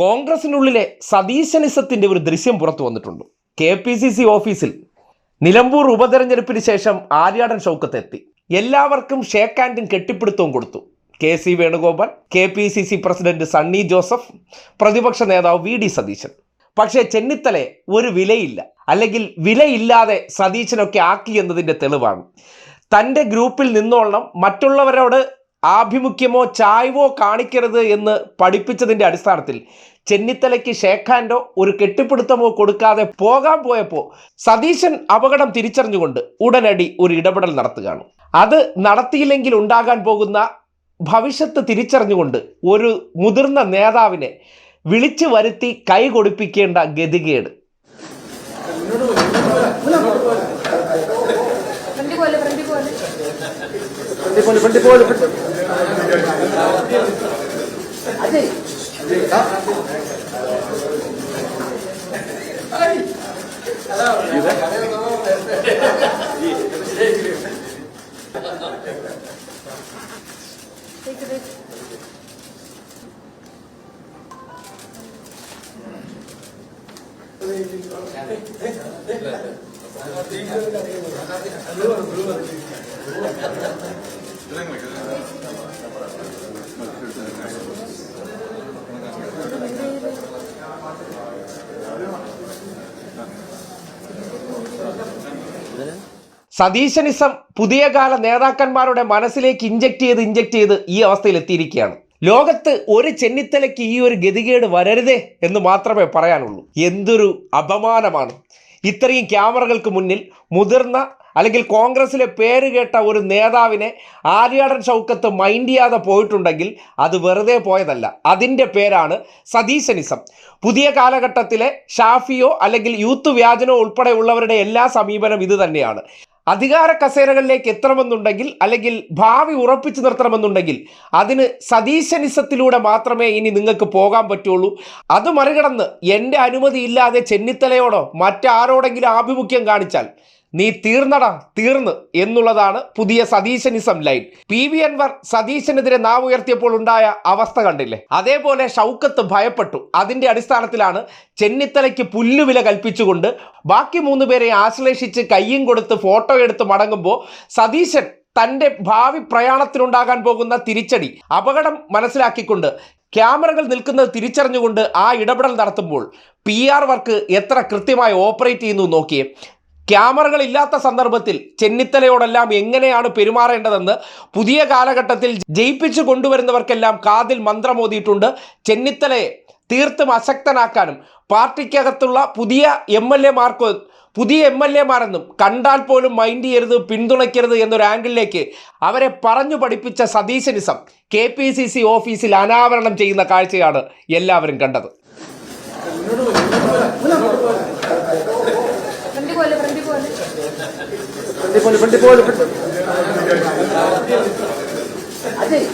കോൺഗ്രസിനുള്ളിലെ സതീശനിസത്തിന്റെ ഒരു ദൃശ്യം പുറത്തു വന്നിട്ടുണ്ട്. കെ പി സി സി ഓഫീസിൽ നിലമ്പൂർ ഉപതെരഞ്ഞെടുപ്പിന് ശേഷം ആര്യാടൻ ഷൗക്കത്ത് എത്തി എല്ലാവർക്കും ഷേക്ക് ഹാൻഡും കെട്ടിപ്പിടുത്തവും കൊടുത്തു. K C Venugopal K P C C president Sunny Joseph പ്രതിപക്ഷ നേതാവ് വി ഡി സതീശൻ. പക്ഷേ ചെന്നിത്തലെ ഒരു വിലയില്ല. അല്ലെങ്കിൽ വിലയില്ലാതെ സതീശനൊക്കെ ആക്കി എന്നതിന്റെ തെളിവാണ്. തന്റെ ഗ്രൂപ്പിൽ നിന്നോളണം മറ്റുള്ളവരോട് ആഭിമുഖ്യമോ ചായ്വോ കാണിക്കരുത് എന്ന് പഠിപ്പിച്ചതിന്റെ അടിസ്ഥാനത്തിൽ ചെന്നിത്തലയ്ക്ക് ഷേഖാന്റോ ഒരു കെട്ടിപ്പിടുത്തമോ കൊടുക്കാതെ പോകാൻ പോയപ്പോൾ സതീശൻ അപകടം തിരിച്ചറിഞ്ഞുകൊണ്ട് ഉടനടി ഒരു ഇടപെടൽ നടത്തുകയാണ്. അത് നടത്തിയില്ലെങ്കിൽ ഉണ്ടാകാൻ പോകുന്ന ഭവിഷ്യത്ത് തിരിച്ചറിഞ്ഞുകൊണ്ട് ഒരു മുതിർന്ന നേതാവിനെ വിളിച്ചു വരുത്തി കൈ കൊടുപ്പിക്കേണ്ട ഗതികേട്. ഫ്രണ്ടി പോലെ ഫ്രണ്ടി പോലെ. Ajay Thank you. സതീശനിസം പുതിയ കാല നേതാക്കന്മാരുടെ മനസ്സിലേക്ക് ഇഞ്ചക്ട് ചെയ്ത് ഇഞ്ചക്ട് ചെയ്ത് ഈ അവസ്ഥയിൽ എത്തിയിരിക്കുകയാണ്. ലോകത്ത് ഒരു ചെന്നിത്തലയ്ക്ക് ഈ ഒരു ഗതികേട് വരരുതേ എന്ന് മാത്രമേ പറയാനുള്ളൂ. എന്തൊരു അപമാനമാണ്. ഇത്രയും ക്യാമറകൾക്ക് മുന്നിൽ മുതിർന്ന അല്ലെങ്കിൽ കോൺഗ്രസിലെ പേര് കേട്ട ഒരു നേതാവിനെ ആര്യാടൻ ഷൗക്കത്ത് മൈൻഡ് ചെയ്യാതെ പോയിട്ടുണ്ടെങ്കിൽ അത് വെറുതെ പോയതല്ല. അതിന്റെ പേരാണ് സതീശനിസം. പുതിയ കാലഘട്ടത്തിലെ ഷാഫിയോ അല്ലെങ്കിൽ യൂത്ത് വ്യാജനോ ഉൾപ്പെടെയുള്ളവരുടെ എല്ലാ സമീപനം ഇത് തന്നെയാണ്. അധികാര കസേരകളിലേക്ക് എത്തണമെന്നുണ്ടെങ്കിൽ അല്ലെങ്കിൽ ഭാവി ഉറപ്പിച്ചു നിർത്തണമെന്നുണ്ടെങ്കിൽ അതിന് സതീശനിസത്തിലൂടെ മാത്രമേ ഇനി നിങ്ങൾക്ക് പോകാൻ പറ്റുള്ളൂ. അത് മറികടന്ന് എന്റെ അനുമതി ഇല്ലാതെ ചെന്നിത്തലയോടോ മറ്റാരോടെങ്കിലും ആഭിമുഖ്യം കാണിച്ചാൽ നീ തീർന്നടാ തീർന്ന് എന്നുള്ളതാണ് പുതിയ സതീശനിസം ലൈൻ. പി വി അൻവർ സതീശനെതിരെ നാവ് ഉയർത്തിയപ്പോൾ ഉണ്ടായ അവസ്ഥ കണ്ടില്ലേ? അതേപോലെ ഷൗക്കത്ത് ഭയപ്പെട്ടു. അതിന്റെ അടിസ്ഥാനത്തിലാണ് ചെന്നിത്തലയ്ക്ക് പുല്ലുവില കൽപ്പിച്ചുകൊണ്ട് ബാക്കി മൂന്ന് പേരെ ആശ്ലേഷിച്ച് കയ്യും കൊടുത്ത് ഫോട്ടോ എടുത്ത് മടങ്ങുമ്പോൾ സതീശൻ തന്റെ ഭാവി പ്രയാണത്തിനുണ്ടാകാൻ പോകുന്ന തിരിച്ചടി അപകടം മനസ്സിലാക്കിക്കൊണ്ട് ക്യാമറകൾ നിൽക്കുന്നത് തിരിച്ചറിഞ്ഞുകൊണ്ട് ആ ഇടപെടൽ നടത്തുമ്പോൾ പി ആർ വർക്ക് എത്ര കൃത്യമായി ഓപ്പറേറ്റ് ചെയ്യുന്നു നോക്കിയേ. ക്യാമറകൾ ഇല്ലാത്ത സന്ദർഭത്തിൽ ചെന്നിത്തലയോടെല്ലാം എങ്ങനെയാണ് പെരുമാറേണ്ടതെന്ന് പുതിയ കാലഘട്ടത്തിൽ ജയിപ്പിച്ചു കൊണ്ടുവരുന്നവർക്കെല്ലാം കാതിൽ മന്ത്രമോതിയിട്ടുണ്ട്. ചെന്നിത്തലയെ തീർത്തും അശക്തനാക്കാനും പാർട്ടിക്കകത്തുള്ള പുതിയ എം എൽ എമാർക്ക് പുതിയ എം എൽ എമാരെന്നും കണ്ടാൽ പോലും മൈൻഡ് ചെയ്യരുത് പിന്തുണയ്ക്കരുത് എന്നൊരു ആംഗിളിലേക്ക് അവരെ പറഞ്ഞു പഠിപ്പിച്ച സതീശനിസം കെ പി സി സി ഓഫീസിൽ അനാവരണം ചെയ്യുന്ന കാഴ്ചയാണ് എല്ലാവരും കണ്ടത്. ஃப்ரெண்டு கொஞ்சம் ஃப்ரெண்டு போகுது அஜய்